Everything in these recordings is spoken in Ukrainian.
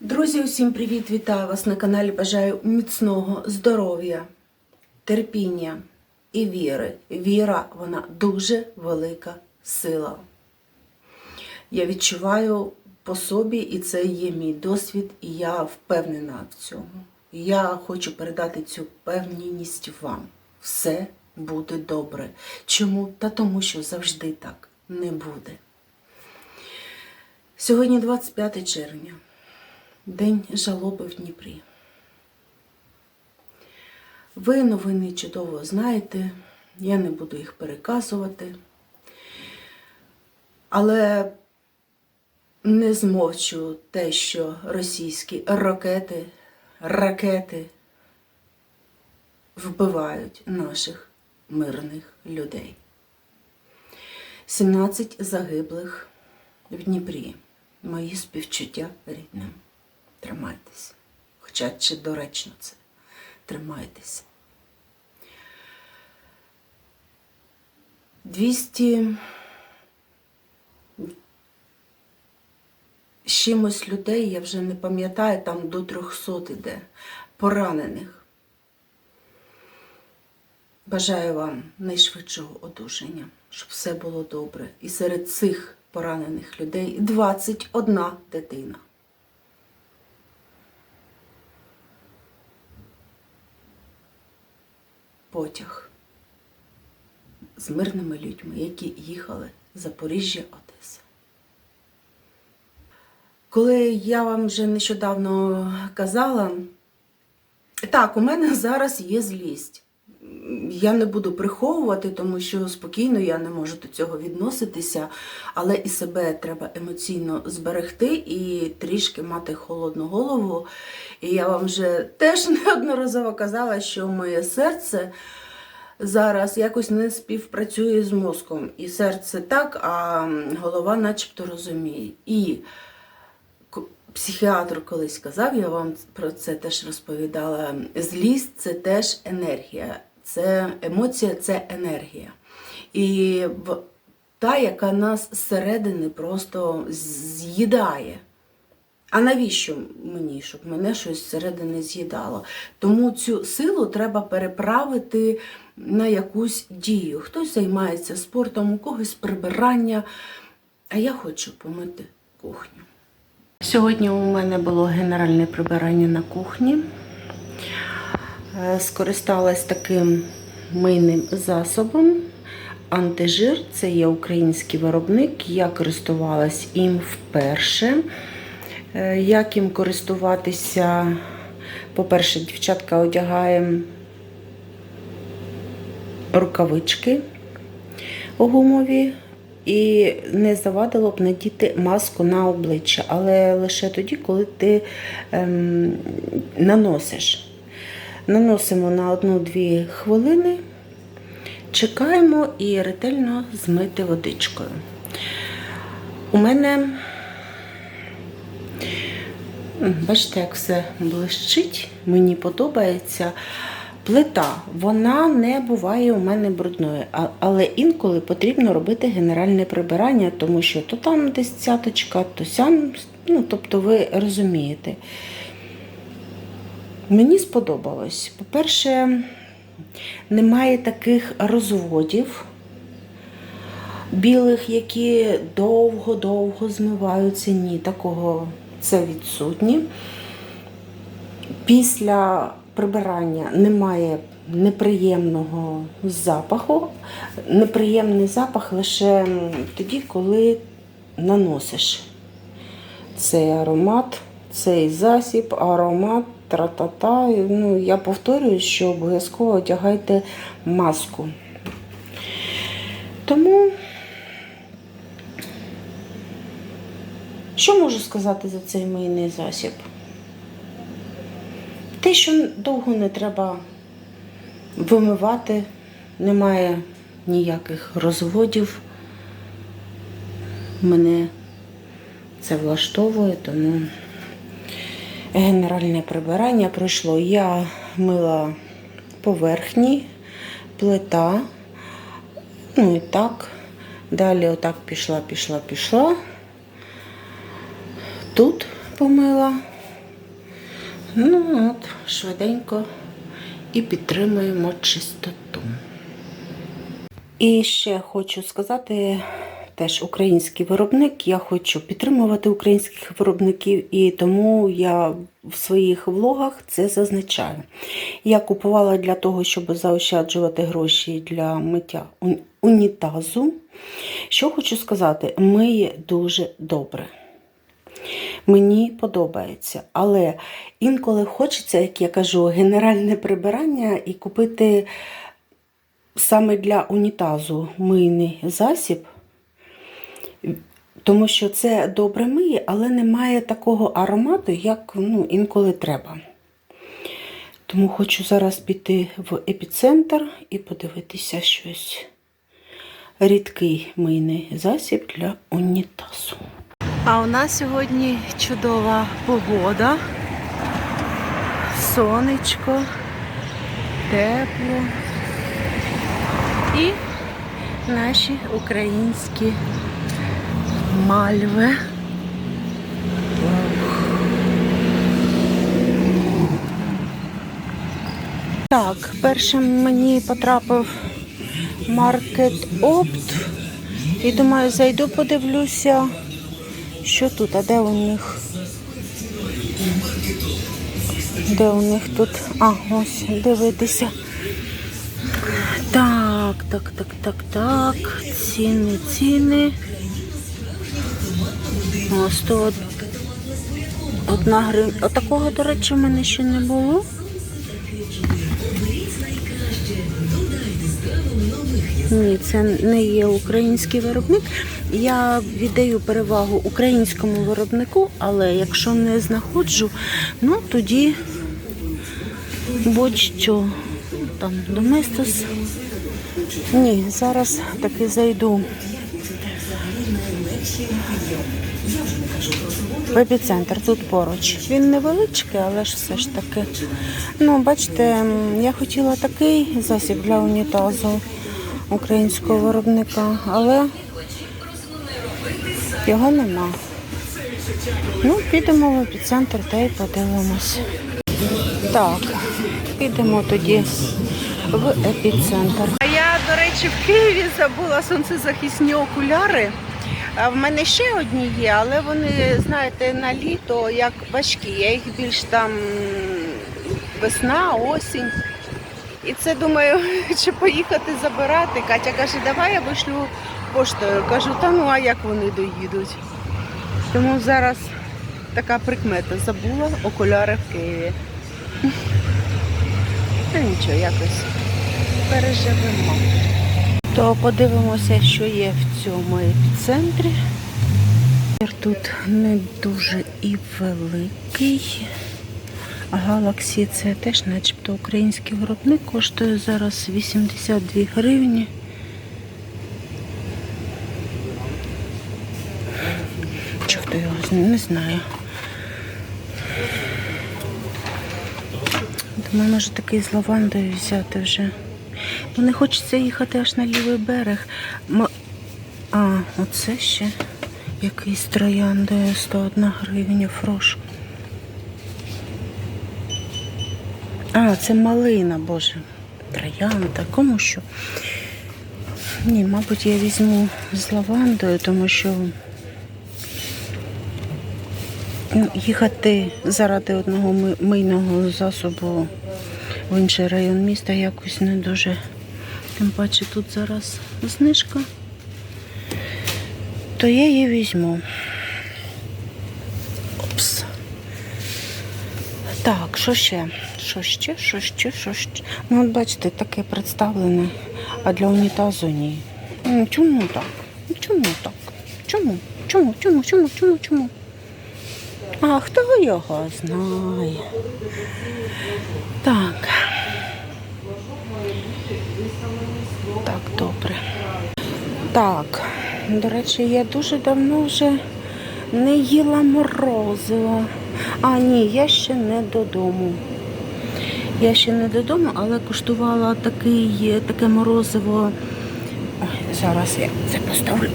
Друзі, усім привіт! Вітаю вас на каналі. Бажаю міцного здоров'я, терпіння і віри. Віра вона дуже велика сила. Я відчуваю по собі, і це є мій досвід, і я впевнена в цьому. Я хочу передати цю впевненість вам. Все буде добре. Чому? Та тому, що завжди так не буде. Сьогодні 25 червня. День жалоби в Дніпрі. Ви новини чудово знаєте, я не буду їх переказувати, але не змовчу те, що російські ракети, ракети вбивають наших мирних людей. 17 загиблих в Дніпрі. Мої співчуття рідним. Тримайтесь. Хоча чи доречно це. Тримайтеся. 200 з чимось людей, я вже не пам'ятаю, там до 300 іде, поранених. Бажаю вам найшвидшого одужання, щоб все було добре. І серед цих поранених людей 21 дитина. Потяг з мирними людьми, які їхали з Запоріжжя, Одеса. Коли я вам вже нещодавно казала, так, у мене зараз є злість. Я не буду приховувати, тому що спокійно я не можу до цього відноситися, але і себе треба емоційно зберегти і трішки мати холодну голову. І я вам вже теж неодноразово казала, що моє серце зараз якось не співпрацює з мозком. І серце так, а голова начебто розуміє. І психіатр колись казав, я вам про це теж розповідала. Злість це теж енергія. Це емоція, це енергія. І та, яка нас зсередини просто з'їдає. А навіщо мені, щоб мене щось зсередини з'їдало? Тому цю силу треба переправити на якусь дію. Хтось займається спортом, у когось прибирання, а я хочу помити кухню. Сьогодні у мене було генеральне прибирання на кухні. Е, Скористалась таким мийним засобом. Антижир це є український виробник. Я користувалась їм вперше. Е, Як їм користуватися? По-перше, дівчатка одягаємо рукавички гумові. І не завадило б надіти маску на обличчя, але лише тоді, коли ти ем, наносиш. Наносимо на 1-2 хвилини, чекаємо і ретельно змити водичкою. У мене, бачите, як все блищить, мені подобається. Плита, вона не буває у мене брудною, але інколи потрібно робити генеральне прибирання, тому що то там десь цяточка, то сям, ну, тобто ви розумієте. Мені сподобалось. По-перше, немає таких розводів білих, які довго-довго змиваються. Ні, такого це відсутні. Після прибирання немає неприємного запаху. Неприємний запах лише тоді, коли наносиш цей аромат, цей засіб, аромат, тра-та-та. Ну, я повторюю, що обов'язково одягайте маску. Тому, що можу сказати за цей мийний засіб? Те, що довго не треба вимивати, немає ніяких розводів. Мене це влаштовує, тому генеральне прибирання пройшло. Я мила поверхні, плита, ну і так. Далі отак пішла, пішла, пішла. Тут помила Ну от, швиденько і підтримуємо чистоту. І ще хочу сказати, теж український виробник. Я хочу підтримувати українських виробників, і тому я в своїх влогах це зазначаю. Я купувала для того, щоб заощаджувати гроші для миття унітазу. Що хочу сказати, миє дуже добре. Мені подобається, але інколи хочеться, як я кажу, генеральне прибирання і купити саме для унітазу мийний засіб, тому що це добре миє, але немає такого аромату, як ну, інколи треба. Тому хочу зараз піти в епіцентр і подивитися щось. Рідкий мийний засіб для унітазу. А у нас сьогодні чудова погода. Сонечко, тепло. І наші українські мальви. Так, першим мені потрапив маркет Опт. І думаю, зайду, подивлюся, що тут, а де у них? Де у них тут? А, ось, дивитися. Так, так, так, так, так. Ціни, ціни. О, 100 одна гривня. А такого, до речі, в мене ще не було. Ні, це не є український виробник. Я віддаю перевагу українському виробнику, але якщо не знаходжу, ну тоді будь-що там Доместос. Ні, зараз таки зайду в епіцентр тут поруч. Він невеличкий, але ж все ж таки. Ну, бачите, я хотіла такий засіб для унітазу українського виробника, але його нема. Ну, підемо в епіцентр та й подивимось. Так, підемо тоді в епіцентр. А я, до речі, в Києві забула сонцезахисні окуляри. В мене ще одні є, але вони, знаєте, на літо як важкі. Я їх більш там весна, осінь. І це думаю, чи поїхати забирати. Катя каже, давай я вишлю поштою. Кажу, та ну а як вони доїдуть? Тому зараз така прикмета забула окуляри в Києві. Та нічого, якось переживемо. То подивимося, що є в цьому епіцентрі. Тут не дуже і великий. Galaxy це теж начебто український виробник, коштує зараз 82 гривні. Чи хто його не знаю. Думаю, може такий з лавандою взяти вже. Не хочеться їхати аж на лівий берег. М- А, оце ще якийсь трояндою 101 гривня фрош. А, це малина, боже. Троянда, кому що? Ні, мабуть, я візьму з лавандою, тому що ну, їхати заради одного мийного засобу в інший район міста якось не дуже. Тим паче тут зараз знижка. То я її візьму. Опс. Так, що ще? Що ще, що ще, що ще? Ну, от бачите, таке представлене, а для унітазу ні. Чому так? Чому так? Чому? Чому? Чому? Чому? Чому? Чому? А хто його знає? Так. Так, добре. Так, до речі, я дуже давно вже не їла морозиво. А, ні, я ще не додому. Я ще не додому, але куштувала такий, таке морозиво. Ой, зараз я це поставлю.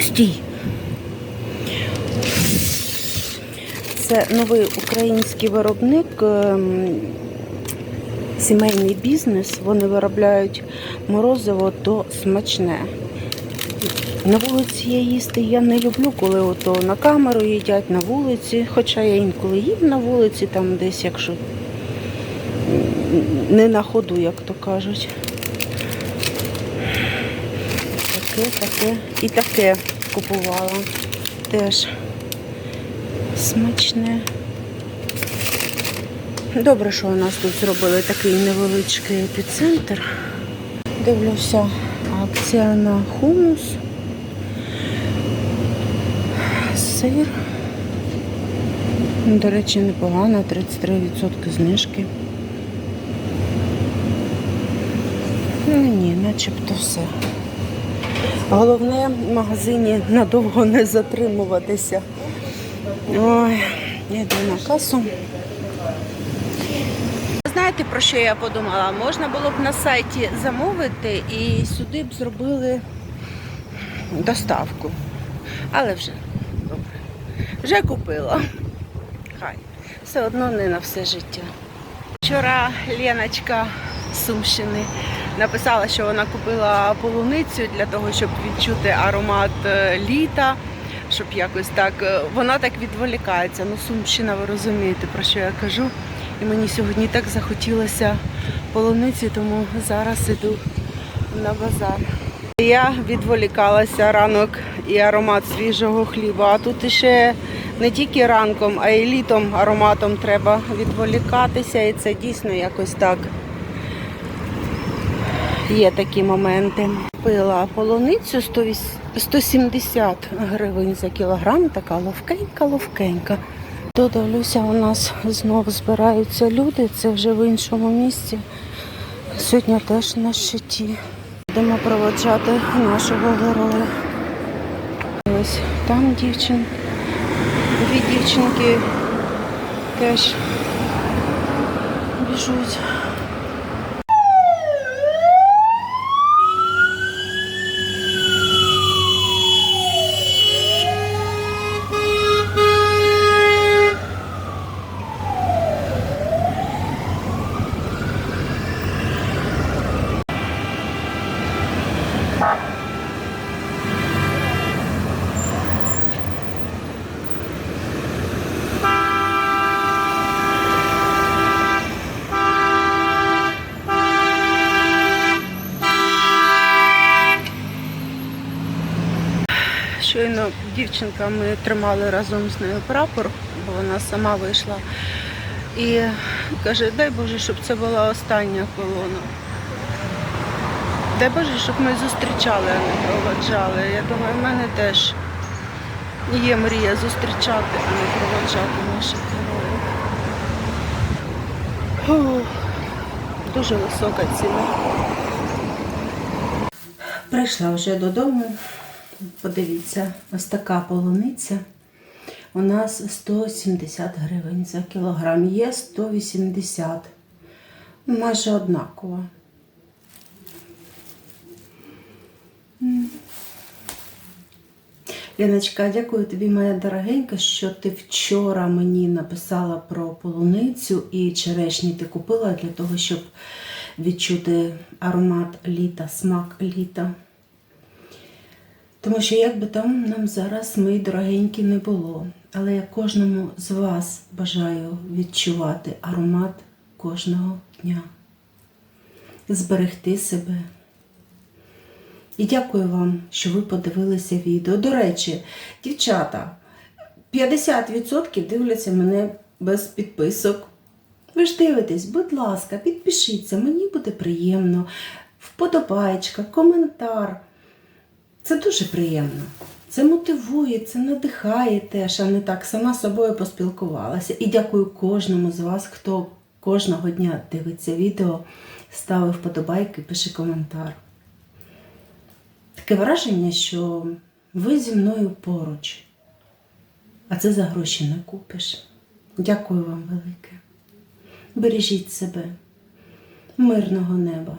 Стій. Це новий український виробник, ем, сімейний бізнес. Вони виробляють морозиво то смачне. На вулиці я їсти я не люблю, коли ото на камеру їдять на вулиці. Хоча я інколи їм на вулиці, там десь, якщо не на ходу, як то кажуть. Таке, таке і таке купувала. Теж смачне. Добре, що у нас тут зробили такий невеличкий епіцентр. Дивлюся, акція на хумус. Сир. До речі, непогано, 33% знижки. Ну ні, начебто все. Головне в магазині надовго не затримуватися. Ой, йду на касу. Знаєте, про що я подумала? Можна було б на сайті замовити і сюди б зробили доставку. Але вже добре. Вже купила. Хай. Все одно не на все життя. Вчора Леночка з Сумщини написала, що вона купила полуницю для того, щоб відчути аромат е, літа, щоб якось так. е, Вона так відволікається. Ну, Сумщина, ви розумієте, про що я кажу. І мені сьогодні так захотілося полуниці, тому зараз іду на базар. Я відволікалася ранок і аромат свіжого хліба. А тут ще не тільки ранком, а й літом ароматом треба відволікатися. І це дійсно якось так. Є такі моменти. Пила полуницю 108 170 гривень за кілограм, така ловкенька, ловкенька. Додивлюся, у нас знов збираються люди, це вже в іншому місці. Сьогодні теж на щиті. Будемо проводжати нашого героя. Ось там дівчин. Дві дівчинки теж біжуть. Дівчинка ми тримали разом з нею прапор, бо вона сама вийшла. І каже, дай Боже, щоб це була остання колона. Дай Боже, щоб ми зустрічали, а не проводжали. Я думаю, в мене теж є мрія зустрічати, а не проводжати наших героїв. Дуже висока ціна. Прийшла вже додому. Подивіться, ось така полуниця. У нас 170 гривень за кілограм. Є 180. Майже однаково. М. Леночка, дякую тобі, моя дорогенька, що ти вчора мені написала про полуницю і черешні ти купила для того, щоб відчути аромат літа, смак літа. Тому що як би там нам зараз, мої дорогенькі, не було. Але я кожному з вас бажаю відчувати аромат кожного дня, зберегти себе. І дякую вам, що ви подивилися відео. До речі, дівчата, 50% дивляться мене без підписок. Ви ж дивитесь, будь ласка, підпишіться, мені буде приємно. Вподобайка, коментар. Це дуже приємно. Це мотивує, це надихає теж, а не так сама собою поспілкувалася. І дякую кожному з вас, хто кожного дня дивиться відео, ставив вподобайки, пише коментар. Таке враження, що ви зі мною поруч, а це за гроші не купиш. Дякую вам велике. Бережіть себе, мирного неба.